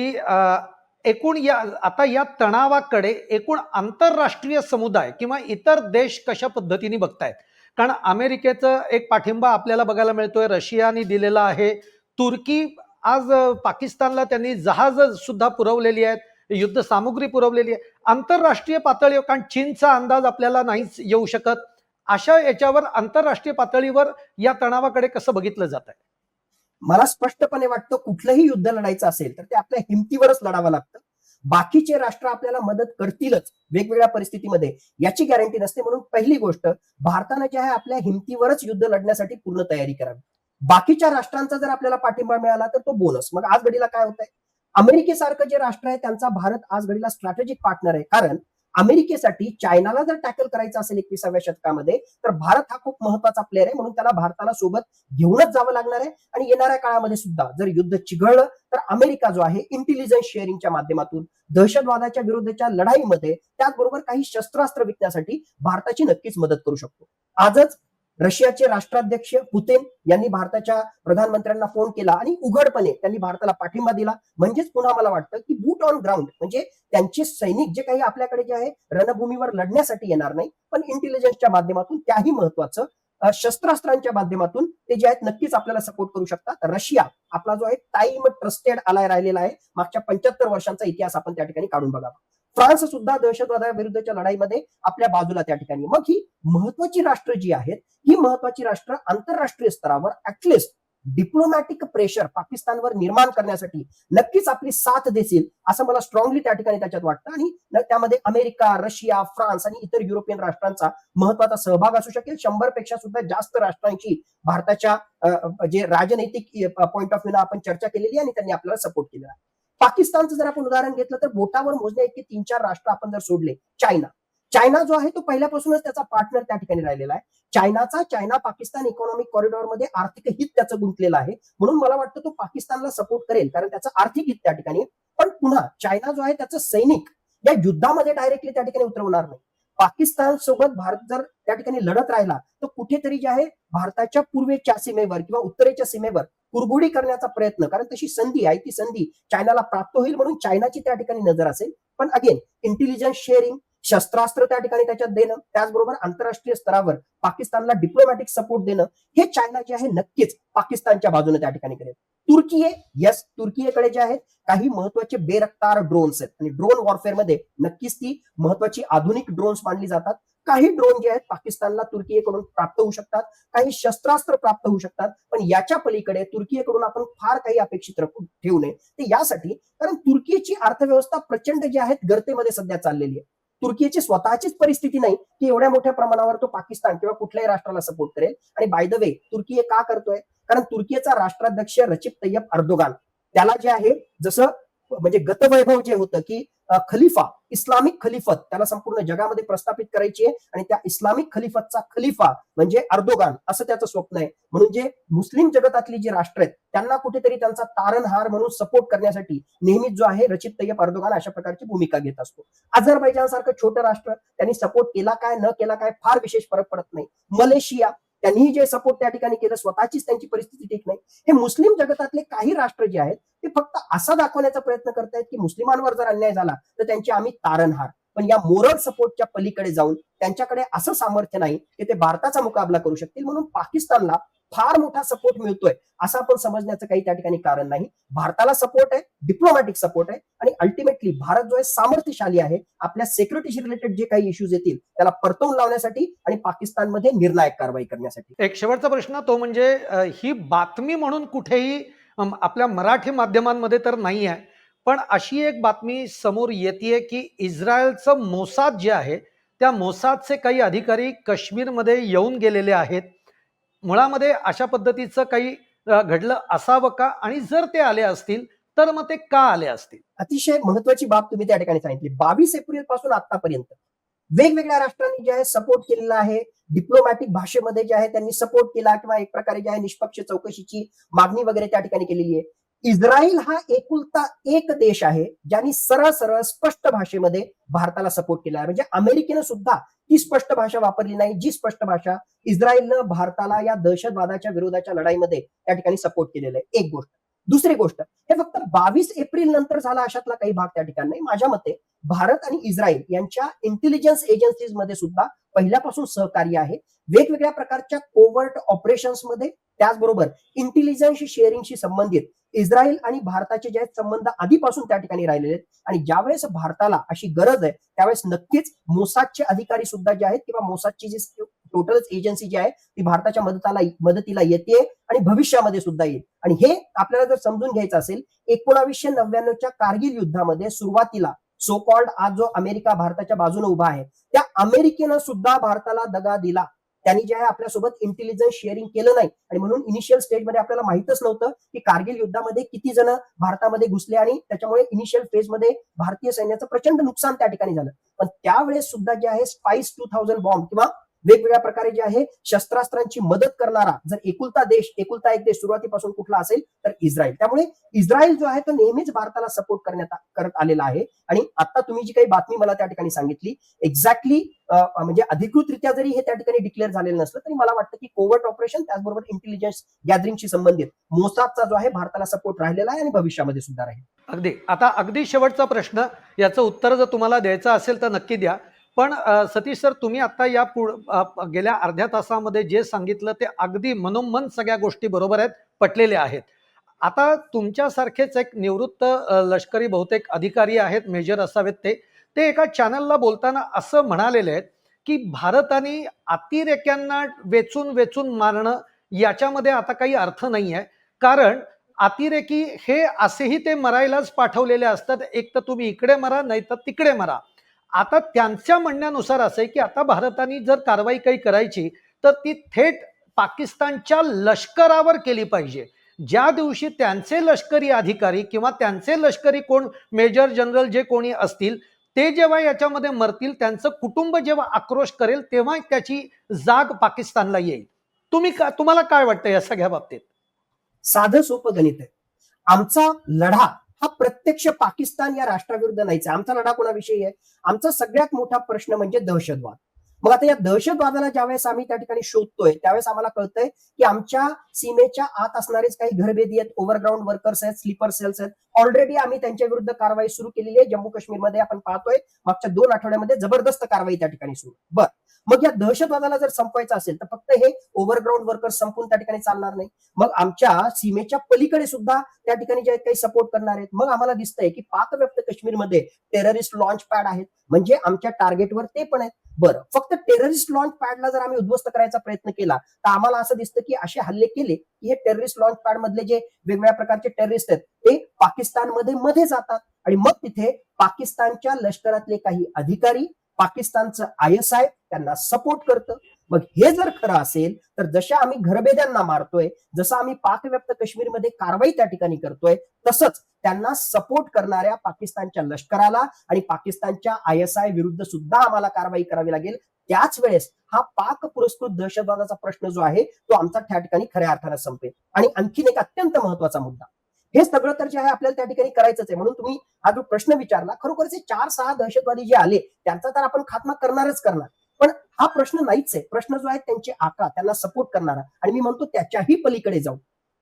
एकूण या आता या तणावाकडे एकूण आंतरराष्ट्रीय समुदाय किंवा इतर देश कशा पद्धतीने बघतायत? कारण अमेरिकेचं एक पाठिंबा आपल्याला बघायला मिळतोय रशियाने दिलेला आहे. तुर्की आज पाकिस्तानला त्यांनी जहाज सुद्धा पुरवलेली आहेत युद्ध सामुग्री पुरवलेली आहे. आंतरराष्ट्रीय पातळीवर कारण चीनचा अंदाज आपल्याला नाहीच येऊ शकत. अशा याच्यावर आंतरराष्ट्रीय पातळीवर या तणावाकडे कसं बघितलं जात आहे मला स्पष्टपणे वाटतं कुठलंही युद्ध लढायचं असेल तर ते आपल्या हिमतीवरच लढावं लागतं. बाकीचे राष्ट्र आपल्याला मदत करतीलच वेगवेगळ्या परिस्थितीमध्ये याची गॅरंटी नसते. म्हणून पहिली गोष्ट भारतानं जे आहे आपल्या हिमतीवरच युद्ध लढण्यासाठी पूर्ण तयारी करावी. बाकीच्या राष्ट्रांचा जर आपल्याला पाठिंबा मिळाला तर तो बोनस मग आज घडीला काय होत आहे अमेरिकेसारखं जे राष्ट्र आहे त्यांचा भारत आज घडीला स्ट्रॅटेजिक पार्टनर आहे. कारण अमेरिकेसाठी चायनाला जर टॅकल करायचं असेल एकविसाव्या शतकामध्ये तर भारत हा खूप महत्त्वाचा प्लेअर आहे. म्हणून त्याला भारताला सोबत घेऊनच जावं लागणार आहे. आणि येणाऱ्या काळामध्ये सुद्धा जर युद्ध चिघळलं तर अमेरिका जो आहे इंटेलिजन्स शेअरिंगच्या माध्यमातून दहशतवादाच्या विरुद्धच्या लढाईमध्ये त्याचबरोबर काही शस्त्रास्त्र विकण्यासाठी भारताची नक्कीच मदत करू शकतो. आजच रशियाचे राष्ट्राध्यक्ष पुतीन यांनी भारताच्या प्रधानमंत्र्यांना फोन केला आणि उघडपणे त्यांनी भारताला पाठिंबा दिला. म्हणजेच पुन्हा मला वाटतं की बूट ऑन ग्राउंड म्हणजे त्यांचे सैनिक जे काही आपल्याकडे जे आहे रणभूमीवर लढण्यासाठी येणार नाही पण इंटेलिजन्सच्या माध्यमातून त्याही महत्वाचं शस्त्रास्त्रांच्या माध्यमातून ते जे आहेत नक्कीच आपल्याला सपोर्ट करू शकतात. रशिया आपला जो आहे टाइम ट्रस्टेड आलाय राहिलेला आहे. मागच्या पंच्याहत्तर वर्षांचा इतिहास आपण त्या ठिकाणी काढून बघावा. फ्रान्स सुद्धा दहशतवादाविरुद्धच्या लढाईमध्ये आपल्या बाजूला त्या ठिकाणी. मग ही महत्वाची राष्ट्र जी आहेत ही महत्वाची राष्ट्र आंतरराष्ट्रीय स्तरावर ऍटलिस्ट डिप्लोमॅटिक प्रेशर पाकिस्तानवर निर्माण करण्यासाठी नक्कीच आपली साथ देतील असं मला स्ट्रॉंगली त्या ठिकाणी त्याच्यात वाटतं. आणि त्यामध्ये अमेरिका रशिया फ्रान्स आणि इतर युरोपियन राष्ट्रांचा महत्त्वाचा सहभाग असू शकेल. शंभरपेक्षा सुद्धा जास्त राष्ट्रांची भारताच्या जे राजनैतिक पॉईंट ऑफ व्ह्यू आपण चर्चा केलेली आणि त्यांनी आपल्याला सपोर्ट केलेला आहे. पाकिस्तानचं जर आपण उदाहरण घेतलं तर बोटावर मोजण्या इतके तीन चार राष्ट्र आपण जर सोडले चायना. चायना जो आहे तो पहिल्यापासूनच त्याचा पार्टनर त्या ठिकाणी राहिलेला आहे. चायनाचा चायना पाकिस्तान इकॉनॉमिक कॉरिडॉरमध्ये आर्थिक हित त्याचं गुंतलेलं आहे. म्हणून मला वाटतं तो पाकिस्तानला सपोर्ट करेल कारण त्याचं आर्थिक हित त्या ठिकाणी. पण पुन्हा चायना जो आहे त्याचं सैनिक या युद्धामध्ये डायरेक्टली त्या ठिकाणी उतरवणार नाही. पाकिस्तान सोबत भारत जर त्या ठिकाणी लढत राहिला तर कुठेतरी जे आहे भारताच्या पूर्वेच्या सीमेवर किंवा उत्तरेच्या सीमेवर कुरघोडी करण्याचा प्रयत्न कारण तशी संधी आहे ती संधी चायनाला प्राप्त होईल म्हणून चायनाची त्या ठिकाणी नजर असेल. पण अगेन इंटेलिजन्स शेअरिंग शस्त्रास्त्र त्या ठिकाणी त्याच्यात देणं त्याचबरोबर आंतरराष्ट्रीय स्तरावर पाकिस्तानला डिप्लोमॅटिक सपोर्ट देणं हे चायना जे आहे नक्कीच पाकिस्तानच्या बाजूने त्या ठिकाणी करेल. तुर्की यस तुर्कीकडे जे आहेत काही महत्त्वाचे बेरक्तार ड्रोन्स आहेत. आणि ड्रोन वॉरफेअरमध्ये नक्कीच ती महत्वाची आधुनिक ड्रोन्स मानली जातात. काही ड्रोन जे आहेत पाकिस्तानला तुर्कीकडून प्राप्त होऊ शकतात काही शस्त्रास्त्र प्राप्त होऊ शकतात पण याच्या पलीकडे तुर्कीकडून आपण फार काही अपेक्षित ठेवू नये. ते यासाठी कारण तुर्कीची अर्थव्यवस्था प्रचंड जी आहेत गर्तेमध्ये सध्या चाललेली आहे. तुर्कीची स्वतःचीच परिस्थिती नाही की एवढ्या मोठ्या प्रमाणावर तो पाकिस्तान किंवा कुठल्याही राष्ट्राला सपोर्ट करेल. आणि बाय द वे तुर्की हे का करतोय? कारण तुर्कीचा राष्ट्राध्यक्ष रचिप तय्यप अर्दोगान त्याला जे आहे जसं म्हणजे गतवैभव जे होतं की खलिफा इस्लामिक खलिफत त्याला संपूर्ण जगामध्ये प्रस्थापित करायची आहे आणि त्या इस्लामिक खलिफतचा खलिफा म्हणजे अर्दोगान असं त्याचं स्वप्न आहे. म्हणून जे मुस्लिम जगतातली जी राष्ट्र आहेत त्यांना कुठेतरी त्यांचा तारणहार म्हणून सपोर्ट करण्यासाठी नेहमीच जो आहे रचित तय्यप अर्दोगान अशा प्रकारची भूमिका घेत असतो. अझरबैजान सारखं छोटं राष्ट्र त्यांनी सपोर्ट केला काय न केला काय फार विशेष फरक पडत नाही. मलेशिया त्यांनी जे सपोर्ट त्या ठिकाणी केलं स्वतःचीच त्यांची परिस्थिती ठीक नाही. हे मुस्लिम जगतातले काही राष्ट्र जे आहेत ते फक्त असा दाखवण्याचा प्रयत्न करतायत की मुस्लिमांवर जर अन्याय झाला तर त्यांचे आम्ही तारणहार. पण या मोरल सपोर्टच्या पलीकडे जाऊन त्यांच्याकडे असं सामर्थ्य नाही की ते भारताचा मुकाबला करू शकतील. म्हणून पाकिस्तानला फार मोठा सपोर्ट मिळतोय असं आपण समजण्याचं काही त्या ठिकाणी कारण नाही. भारताला सपोर्ट आहे डिप्लोमॅटिक सपोर्ट आहे आणि अल्टिमेटली भारत जो आहे सामर्थ्यशाली आहे. आपल्या सेक्युरिटीशी रिलेटेड जे काही इश्यूज येतील त्याला परतवून लावण्यासाठी आणि पाकिस्तानमध्ये निर्णायक कारवाई करण्यासाठी. एक शेवटचा प्रश्न तो म्हणजे ही बातमी म्हणून कुठेही आपल्या मराठी माध्यमांमध्ये तर नाही आहे पण अशी एक बातमी समोर येते की इस्रायलचं मोसाद जे आहे त्या मोसादचे काही अधिकारी काश्मीरमध्ये येऊन गेलेले आहेत. मुळामध्ये अशा पद्धतीचं काही घडलं असावं का? आणि जर ते आले असतील तर मग ते का आले असतील? अतिशय महत्वाची बाब तुम्ही त्या ठिकाणी सांगितली. बावीस एप्रिलपासून आतापर्यंत वेगवेगळ्या राष्ट्रांनी जे आहे सपोर्ट केलेला आहे. डिप्लोमॅटिक भाषेमध्ये जे आहे त्यांनी सपोर्ट केला किंवा एक प्रकारे जे आहे निष्पक्ष चौकशीची मागणी वगैरे त्या ठिकाणी केलेली आहे. इस्रायल हा एकुलता एक देश आहे ज्यांनी सरळ सरळ स्पष्ट भाषेमध्ये भारताला सपोर्ट केला आहे. म्हणजे अमेरिकेनं सुद्धा ती स्पष्ट भाषा वापरली नाही जी स्पष्ट भाषा इस्रायलनं भारताला या दहशतवादाच्या विरोधाच्या लढाईमध्ये त्या ठिकाणी सपोर्ट केलेलं आहे. एक गोष्ट. दुसरी गोष्ट हे फक्त बावीस एप्रिल नंतर झाला अशातला काही भाग त्या ठिकाणी नाही. माझ्या मते भारत आणि इस्रायल यांच्या इंटेलिजन्स एजन्सीजमध्ये सुद्धा पहिल्यापासून सहकार्य आहे. वेगवेगळ्या प्रकारच्या कोवर्ट ऑपरेशन्समध्ये त्याचबरोबर इंटेलिजन्स शेअरिंगशी संबंधित इस्रायल आणि भारताचे जे आहेत संबंध आधीपासून त्या ठिकाणी राहिलेले आहेत. आणि ज्यावेळेस भारताला अशी गरज आहे त्यावेळेस नक्कीच मोसादचे अधिकारी सुद्धा जे आहेत किंवा मोसादची जी टोटलच एजन्सी जी आहे ती भारताच्या मदताला मदतीला येते आणि भविष्यामध्ये सुद्धा येईल. आणि हे आपल्याला जर समजून घ्यायचं असेल एकोणावीसशे नव्याण्णवच्या कारगिल युद्धामध्ये सुरुवातीला सो कॉल्ड आज जो अमेरिका भारताच्या बाजूने उभा आहे त्या अमेरिकेनं सुद्धा भारताला दगा दिला. त्यांनी जे आहे आपल्यासोबत इंटेलिजन्स शेअरिंग केलं नाही. आणि म्हणून इनिशियल स्टेजमध्ये आपल्याला माहितच नव्हतं की कारगिल युद्धामध्ये किती जण भारतामध्ये घुसले आणि त्याच्यामुळे इनिशियल फेजमध्ये भारतीय सैन्याचं प्रचंड नुकसान त्या ठिकाणी झालं. पण त्यावेळेस सुद्धा जे आहे स्पाइस टू थाउजंड बॉम्ब किंवा वेगवेगळ्या प्रकारे जे आहे शस्त्रास्त्रांची मदत करणारा जर एकुलता देश एकुलता एक देश सुरुवातीपासून कुठला असेल तर इस्रायल. त्यामुळे इस्रायल जो आहे तो नेहमीच भारताला सपोर्ट करण्यात करत आलेला आहे. आणि आता तुम्ही जी काही बातमी मला त्या ठिकाणी सांगितली एक्झॅक्टली म्हणजे अधिकृतरित्या जरी हे त्या ठिकाणी डिक्लेअर झालेलं नसलं तरी मला वाटतं की कोवर्ट ऑपरेशन त्याचबरोबर इंटेलिजन्स गॅदरिंगशी संबंधित मोसादचा जो आहे भारताला सपोर्ट राहिलेला आहे आणि भविष्यामध्ये सुद्धा राहील. अगदी. आता अगदी शेवटचा प्रश्न याचं उत्तर जर तुम्हाला द्यायचं असेल तर नक्की द्या. पण सतीश सर तुम्ही आता या पुढ गेल्या अर्ध्या तासामध्ये जे सांगितलं ते अगदी मनोमन सगळ्या गोष्टी बरोबर आहेत पटलेल्या आहेत. आता तुमच्यासारखेच एक निवृत्त लष्करी बहुतेक अधिकारी आहेत मेजर असावेत ते. ते एका चॅनलला बोलताना असं म्हणालेले आहेत की भारताने अतिरेक्यांना वेचून वेचून मारणं याच्यामध्ये आता काही अर्थ नाही आहे. कारण अतिरेकी हे असेही ते मरायलाच पाठवलेले असतात एक तर तुम्ही इकडे मरा नाही तर तिकडे मरा. आता त्यांच्या म्हणण्यानुसार असं आहे की आता भारताने जर कारवाई काही करायची तर ती थेट पाकिस्तानच्या लष्करावर केली पाहिजे. ज्या दिवशी त्यांचे लष्करी अधिकारी किंवा त्यांचे लष्करी कोण मेजर जनरल जे कोणी असतील ते जेव्हा याच्यामध्ये मरतील त्यांचं कुटुंब जेव्हा आक्रोश करेल तेव्हा त्याची जाग पाकिस्तानला येईल. तुम्ही का तुम्हाला काय वाटतं या सगळ्या बाबतीत? साधं सोपं गणित आहे. आमचा लढा हा प्रत्यक्ष पाकिस्तान या राष्ट्राविरुद्ध नाहीचा आमचा लढा कोणाविषयी आहे? आमचा सगळ्यात मोठा प्रश्न म्हणजे दहशतवाद. मग आता या दहशतवादाला ज्यावेळेस आम्ही त्या ठिकाणी शोधतोय त्यावेळेस आम्हाला कळतंय की आमच्या सीमेच्या आत असणारेच काही घरभेदी आहेत ओव्हरग्राऊंड वर्कर्स आहेत स्लीपर सेल्स आहेत. ऑलरेडी आम्ही त्यांच्या विरुद्ध कारवाई सुरू केलेली आहे. जम्मू काश्मीरमध्ये आपण पाहतोय मागच्या दोन आठवड्यामध्ये जबरदस्त कारवाई त्या ठिकाणी सुरू. बर. मग या दहशतवादाला जर संपवायचं असेल तर फक्त हे ओव्हरग्राऊंड वर्कर्स संपून त्या ठिकाणी चालणार नाही. मग आमच्या सीमेच्या पलीकडे सुद्धा त्या ठिकाणी जे आहेत काही सपोर्ट करणार आहेत. मग आम्हाला दिसतंय की पाकव्याप्त काश्मीरमध्ये टेररिस्ट लॉन्च पॅड आहेत. म्हणजे आमच्या टार्गेटवर ते पण आहेत. बरं फक्त टेररिस्ट लॉन्च पॅडला जर आम्ही उद्ध्वस्त करायचा प्रयत्न केला तर आम्हाला असं दिसतं की असे हल्ले केले की हे टेररिस्ट लॉन्च पॅड मधले जे वेगवेगळ्या प्रकारचे टेररिस्ट आहेत ते पाकिस्तानमध्ये मध्ये जातात. आणि मग तिथे पाकिस्तानच्या लष्करातले काही अधिकारी पाकिस्तानचं आय एस आय त्यांना सपोर्ट करतं. मग हे जर खरं असेल तर जशा आम्ही घरबेद्यांना मारतोय जसं आम्ही पाकव्याप्त काश्मीरमध्ये कारवाई त्या ठिकाणी करतोय तसंच त्यांना सपोर्ट करणाऱ्या पाकिस्तानच्या लष्कराला आणि पाकिस्तानच्या आय एस आय विरुद्ध सुद्धा आम्हाला कारवाई करावी लागेल. त्याच वेळेस हा पाक पुरस्कृत दहशतवादाचा प्रश्न जो आहे तो आमचा त्या ठिकाणी खऱ्या अर्थानं संपेल. आणि आणखीन एक अत्यंत महत्त्वाचा मुद्दा. हे सगळं तर जे आहे आपल्याला त्या ठिकाणी करायचंच आहे. म्हणून तुम्ही हा जो प्रश्न विचारला खरोखरच हे चार सहा दहशतवादी जे आले त्यांचा तर आपण खात्मा करणारच करणार. पण हा प्रश्न नाहीच आहे. प्रश्न जो आहे त्यांचे आका त्यांना सपोर्ट करणारा. आणि मी म्हणतो त्याच्याही पलीकडे जाऊ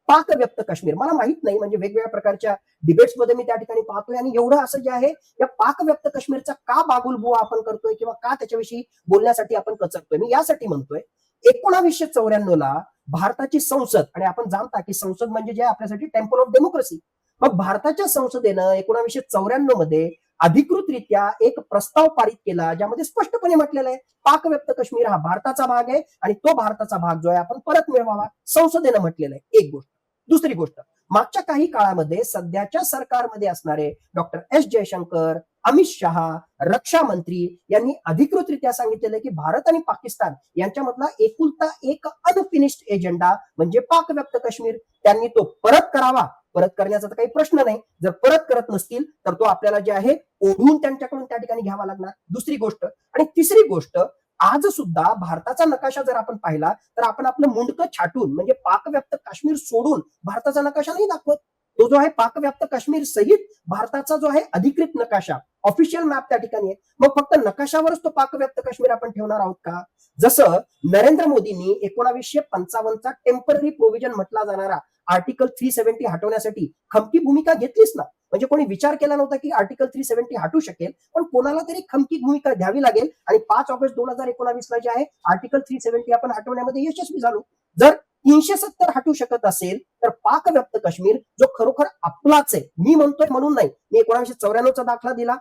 पाक व्यक्त काश्मीर. मला माहीत नाही म्हणजे वेगवेगळ्या प्रकारच्या डिबेट्समध्ये मी त्या ठिकाणी पाहतोय. आणि एवढं असं जे आहे या पाक व्यक्त काश्मीरचा का बागुलबुवा आपण करतोय किंवा का त्याच्याविषयी बोलण्यासाठी आपण कचरतोय? मी यासाठी म्हणतोय एकोणावीसशे चौऱ्याण्णव ला भारताची संसद आणि आपण जाणता की संसद म्हणजे जे आपल्यासाठी टेम्पल ऑफ डेमोक्रेसी मग भारताच्या संसदेनं एकोणावीसशे चौऱ्याण्णवमध्ये अधिकृतरित्या एक प्रस्ताव पारित केला ज्यामध्ये स्पष्टपणे म्हटलेलं आहे पाक काश्मीर हा भारताचा भाग आहे आणि तो भारताचा भाग जो आहे आपण परत मिळवावा संसदेनं म्हटलेलं आहे. एक गोष्ट. दुसरी गोष्ट मागच्या काही काळामध्ये सध्याच्या सरकारमध्ये असणारे डॉक्टर एस जयशंकर अमित शहा रक्षा मंत्री यांनी अधिकृतरित्या सांगितलेलं की भारत आणि पाकिस्तान यांच्यामधला एकुलता एक अनफिनिश्ड एजेंडा म्हणजे पाकव्याप्त काश्मीर. त्यांनी तो परत करावा. परत करण्याचा तर काही प्रश्न नाही. जर परत करत नसतील तर तो आपल्याला जे आहे ओढून त्यांच्याकडून त्या ठिकाणी घ्यावा लागणार. दुसरी गोष्ट आणि तिसरी गोष्ट आज सुद्धा भारताचा नकाशा जर आपण पाहिला तर आपण आपलं मुंडकं छाटून म्हणजे पाकव्याप्त काश्मीर सोडून भारताचा नकाशा नाही दाखवत. तो जो आहे पाकव्याप्त काश्मीर सहित भारताचा जो आहे अधिकृत नकाशा ऑफिशियल मॅप त्या ठिकाणी आहे. मग फक्त नकाशावरच तो पाकव्याप्त काश्मीर आपण ठेवणार आहोत का? जसं नरेंद्र मोदींनी एकोणावीसशे पंचावन्नचा टेंपररी प्रोव्हिजन म्हटला जाणारा आर्टिकल थ्री सेव्हन्टी हटवण्यासाठी खमकी भूमिका घेतलीच ना. म्हणजे कोणी विचार केला नव्हता की आर्टिकल थ्री सेव्हन्टी हटू शकेल पण कोणाला तरी खमकी भूमिका घ्यावी लागेल. आणि पाच ऑगस्ट दोन हजार एकोणावीसला जे आहे आर्टिकल थ्री सेव्हन्टी आपण हटवण्यामध्ये यशस्वी झालो. जर तीनशे सत्तर हटू शकत असेल तर पाक काश्मीर जो खरोखर आपलाच आहे. मी म्हणतोय म्हणून नाही. मी एकोणीशे चौऱ्याण्णवचा दाखला दिला.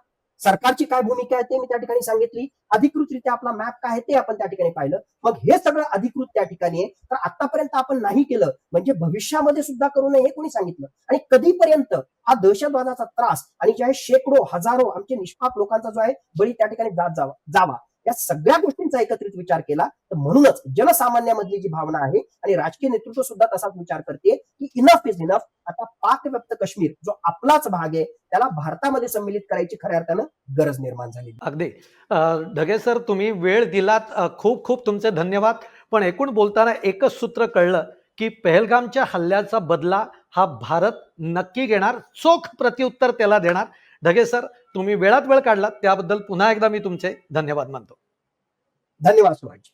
सरकारची काय भूमिका आहे ते मी त्या ठिकाणी सांगितली. अधिकृतरित्या आपला मॅप काय आहे ते आपण त्या ठिकाणी पाहिलं. मग हे सगळं अधिकृत त्या ठिकाणी आहे. तर आतापर्यंत आपण नाही केलं म्हणजे भविष्यामध्ये सुद्धा करू नये हे कोणी सांगितलं. आणि कधीपर्यंत हा दहशतवादाचा त्रास आणि जे आहे शेकडो हजारो आमचे निष्पाप लोकांचा जो आहे बळी त्या ठिकाणी जात जावा जावा. या सगळ्या गोष्टींचा एकत्रित विचार केला तर म्हणूनच जनसामान्यामधली जी भावना आहे आणि राजकीय नेतृत्व सुद्धा तसाच विचार करते की इनफ इज इनफ आता पाक व्यक्त काश्मीर जो आपलाच भाग आहे त्याला भारतामध्ये सम्मिलित करायची खऱ्या अर्थानं गरज निर्माण झाली अगदी. ढगे सर तुम्ही वेळ दिलात. खूप खूप तुमचे धन्यवाद. पण एकूण बोलताना एकच सूत्र कळलं की पहलगामच्या हल्ल्याचा बदला हा भारत नक्की घेणार चोख प्रत्युत्तर त्याला देणार. ढगे सर तुम्ही वेळात वेळ काढला त्याबद्दल पुन्हा एकदा मी तुमचे धन्यवाद मानतो. धन्यवाद सुभाष